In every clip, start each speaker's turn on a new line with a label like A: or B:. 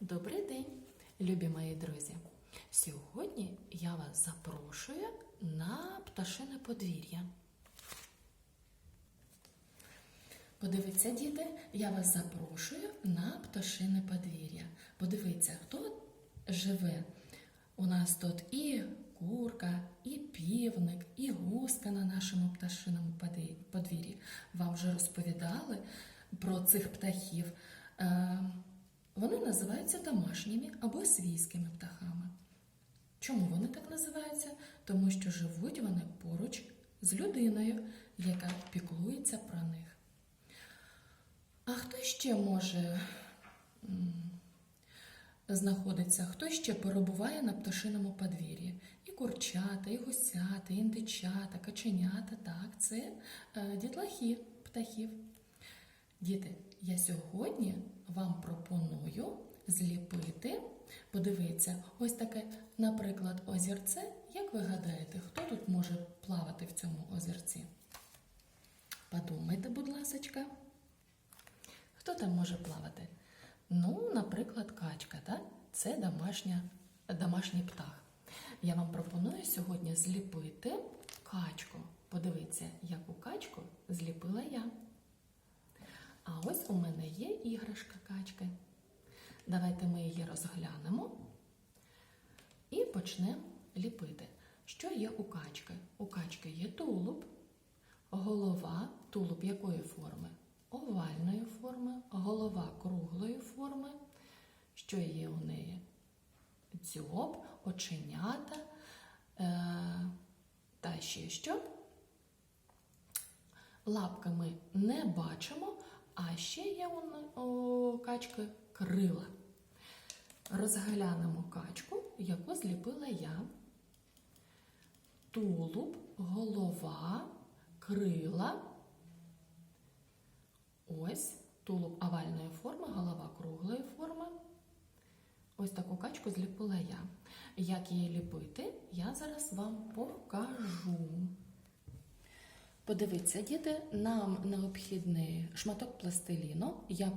A: Добрий день, любі мої друзі! Сьогодні я вас запрошую на пташине подвір'я. Подивіться, діти, я вас запрошую на пташине подвір'я. Подивіться, хто живе. У нас тут і курка, і півник, і гуска на нашому пташиному подвір'ї. Вам вже розповідали про цих птахів. Вони називаються домашніми або свійськими птахами. Чому вони так називаються? Тому що живуть вони поруч з людиною, яка піклується про них. А хто ще може м, знаходиться, хто ще перебуває на пташиному подвір'ї? І курчата, і гусята, і індичата, каченята. Так, це е, дітлахи птахів. Діти, я сьогодні вам пропоную зліпити, подивіться, ось таке, наприклад, озерце. Як ви гадаєте, хто тут може плавати в цьому озерці? Подумайте, будь ласочка. Хто там може плавати? Ну, наприклад, качка, так? Це домашня, домашній птах. Я вам пропоную сьогодні зліпити качку. Подивіться, яку качку зліпила я. А ось у мене є іграшка качки. Давайте ми її розглянемо і почнемо ліпити. Що є у качки? У качки є тулуб, голова, тулуб якої форми? Овальної форми, голова круглої форми. Що є у неї? Дзьоб, оченята е- та ще що? Лапки ми не бачимо, а ще є у, качки крила. Розглянемо качку, яку зліпила я. Тулуб, голова, крила. Ось тулуб овальної форми, голова круглої форми. Ось таку качку зліпила я. Як її ліпити, я зараз вам покажу. Подивіться, діти, нам необхідний шматок пластиліну. Я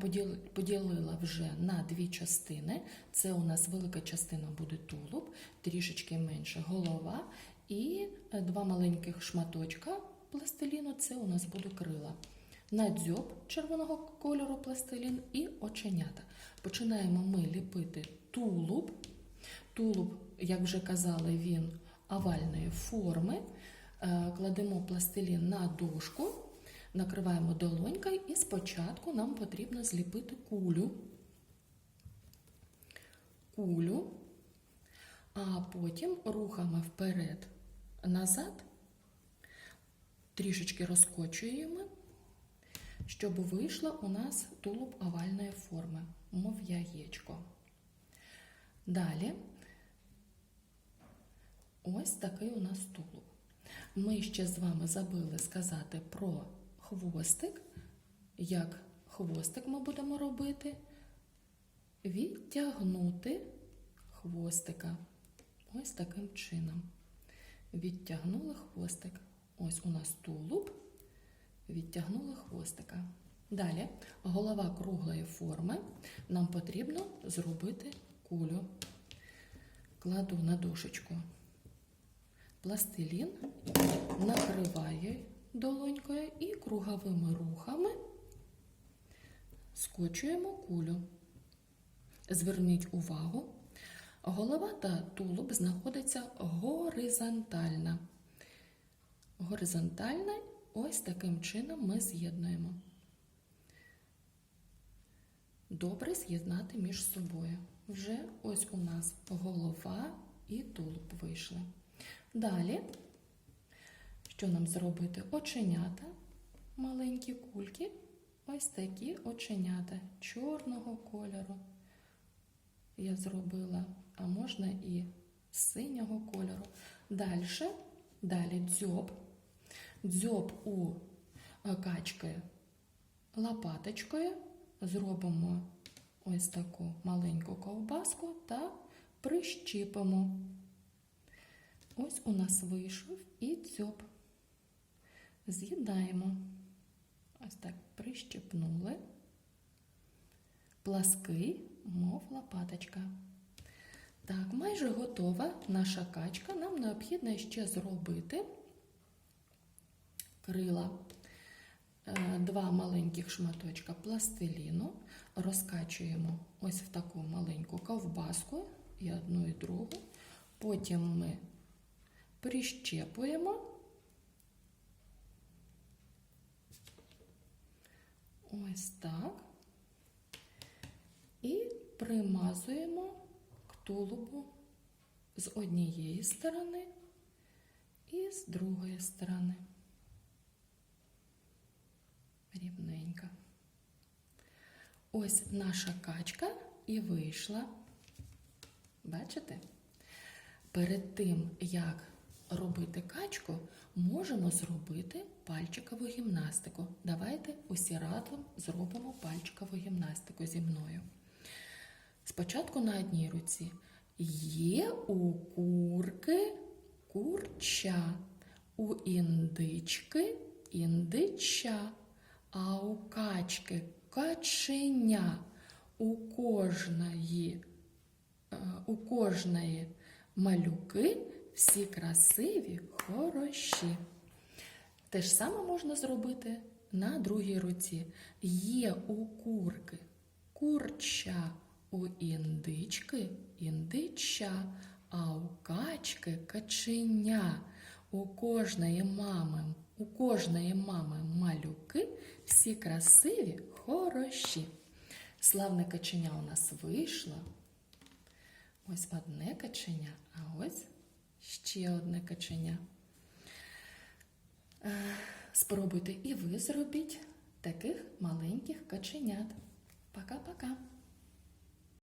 A: поділила вже на дві частини. Це у нас велика частина буде тулуб, трішечки менше голова, і е, два маленьких шматочка пластиліну це у нас буде крила. На дзьоб червоного кольору пластилін і оченята. Починаємо ми ліпити тулуб. Тулуб, як вже казали, він овальної форми. Е, Кладемо пластилін на дошку, накриваємо долонькою і спочатку нам потрібно зліпити кулю. Кулю, а потім рухами вперед-назад, трішечки розкочуємо, щоб вийшло у нас тулуб овальної форми, мов яєчко. Далі ось такий у нас тулуб. Ми ще з вами забули сказати про хвостик. Як хвостик ми будемо робити? Відтягнути хвостика. Ось таким чином. Відтягнули хвостик. Ось у нас тулуб. Відтягнули хвостика. Далі голова круглої форми. Нам потрібно зробити кулю. Кладу на дошечку пластилін, накриваю долонькою і круговими рухами скочуємо кулю. Зверніть увагу, голова та тулуб знаходяться горизонтально. Горизонтально ось таким чином ми з'єднуємо. Добре з'єднати між собою. Вже ось у нас голова і тулуб вийшли. Далі, що нам зробити? Оченята, маленькі кульки, ось такі оченята чорного кольору. Я зробила, а можна і синього кольору. Далі, далі дзьоб. Дзьоб у е, качки лопаточкою. Зробимо ось таку маленьку ковбаску та прищіпимо. Ось у нас вийшов і дзьоб. З'єднаємо. Ось так прищепнули. Плаский мов лопаточка. Так, майже готова наша качка. Нам необхідно ще зробити крила. Е, Два маленьких шматочка пластиліну розкачуємо ось в таку маленьку ковбаску і одну і другу. Потім ми прищепуємо. Ось так. І примазуємо к тулубу з однієї сторони і з другої сторони. Рівненько. Ось наша качка і вийшла. Бачите? Перед тим, як робити качку, можемо зробити пальчикову гімнастику. Давайте усі разом зробимо пальчикову гімнастику зі мною. Спочатку на одній руці є у курки курча, у індички індича, а у качки каченя, у кожної, е, у кожної малюки всі красиві, хороші. Те ж саме можна зробити на другій руці. Є у курки курча, у індички індича, а у качки каченя. У кожної мами, у кожної мами малюки всі красиві, хороші. Славне каченя у нас вийшло. Ось одне каченя, а ось ще одне каченя. Е, Спробуйте і ви зробіть таких маленьких каченят. Пока-пока.